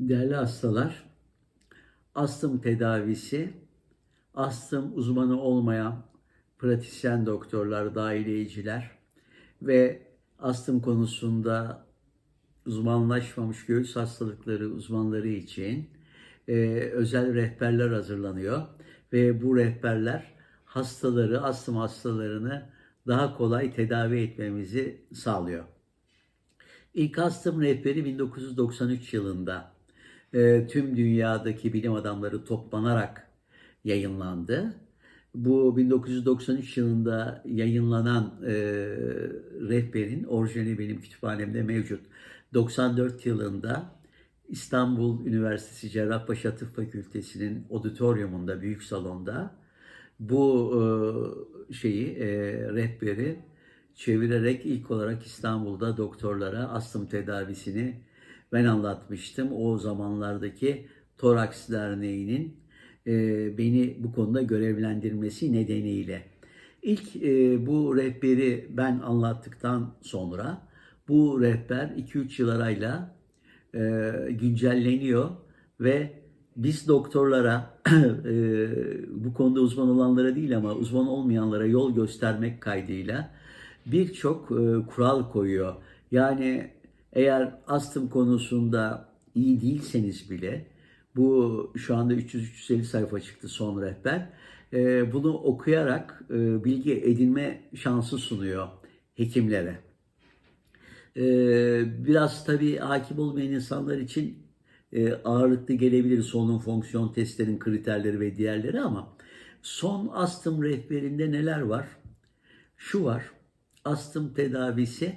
Değerli hastalar, astım tedavisi, astım uzmanı olmayan pratisyen doktorlar, dahiliyeciler ve astım konusunda uzmanlaşmamış göğüs hastalıkları uzmanları için e, özel rehberler hazırlanıyor ve bu rehberler hastaları, astım hastalarını daha kolay tedavi etmemizi sağlıyor. İlk astım rehberi 1993 yılında e, tüm dünyadaki bilim adamları toplanarak yayınlandı. Bu 1993 yılında yayınlanan e, rehberin orijinali benim kütüphanemde mevcut. 94 yılında İstanbul Üniversitesi Cerrahpaşa Tıp Fakültesi'nin auditoriumunda, büyük salonda bu e, şeyi, e, rehberi çevirerek ilk olarak İstanbul'da doktorlara astım tedavisini ben anlatmıştım. O zamanlardaki Toraks Derneği'nin e, beni bu konuda görevlendirmesi nedeniyle. İlk e, bu rehberi ben anlattıktan sonra bu rehber 2-3 yıl arayla e, güncelleniyor ve biz doktorlara e, bu konuda uzman olanlara değil ama uzman olmayanlara yol göstermek kaydıyla birçok e, kural koyuyor. Yani eğer astım konusunda iyi değilseniz bile bu şu anda 300-350 sayfa çıktı son rehber. E, bunu okuyarak e, bilgi edinme şansı sunuyor hekimlere. E, biraz tabii hakim olmayan insanlar için e, ağırlıklı gelebilir solunum fonksiyon testlerin kriterleri ve diğerleri ama son astım rehberinde neler var? Şu var, astım tedavisi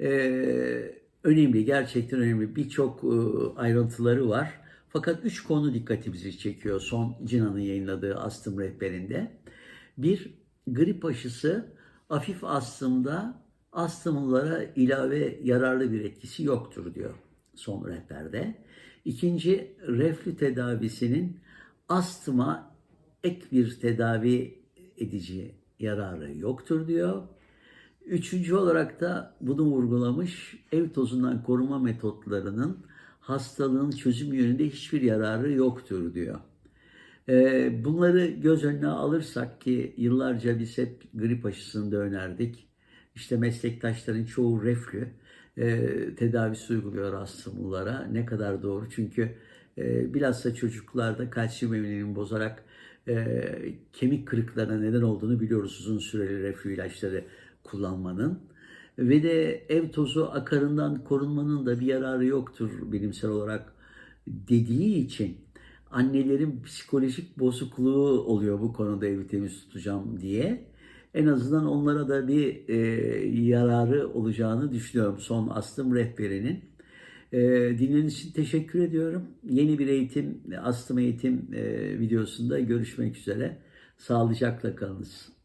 e, önemli, gerçekten önemli. Birçok e, ayrıntıları var. Fakat üç konu dikkatimizi çekiyor son Cina'nın yayınladığı astım rehberinde. Bir, grip aşısı hafif astımda astımlılara ilave yararlı bir etkisi yoktur diyor son rehberde. İkinci, reflü tedavisinin astıma ek bir tedavi edici yararı yoktur diyor. Üçüncü olarak da bunu vurgulamış ev tozundan koruma metotlarının hastalığın çözüm yönünde hiçbir yararı yoktur diyor. Ee, bunları göz önüne alırsak ki yıllarca biz hep grip aşısını da önerdik. İşte meslektaşların çoğu reflü e, tedavisi uyguluyor astımlılara. Ne kadar doğru çünkü e, bilhassa çocuklarda kalsiyum emilimini bozarak e, kemik kırıklarına neden olduğunu biliyoruz uzun süreli reflü ilaçları kullanmanın. Ve de ev tozu akarından korunmanın da bir yararı yoktur bilimsel olarak dediği için annelerin psikolojik bozukluğu oluyor bu konuda evi temiz tutacağım diye. En azından onlara da bir e, yararı olacağını düşünüyorum son astım rehberinin. E, dinlediğiniz için teşekkür ediyorum. Yeni bir eğitim, astım eğitim e, videosunda görüşmek üzere. Sağlıcakla kalınız.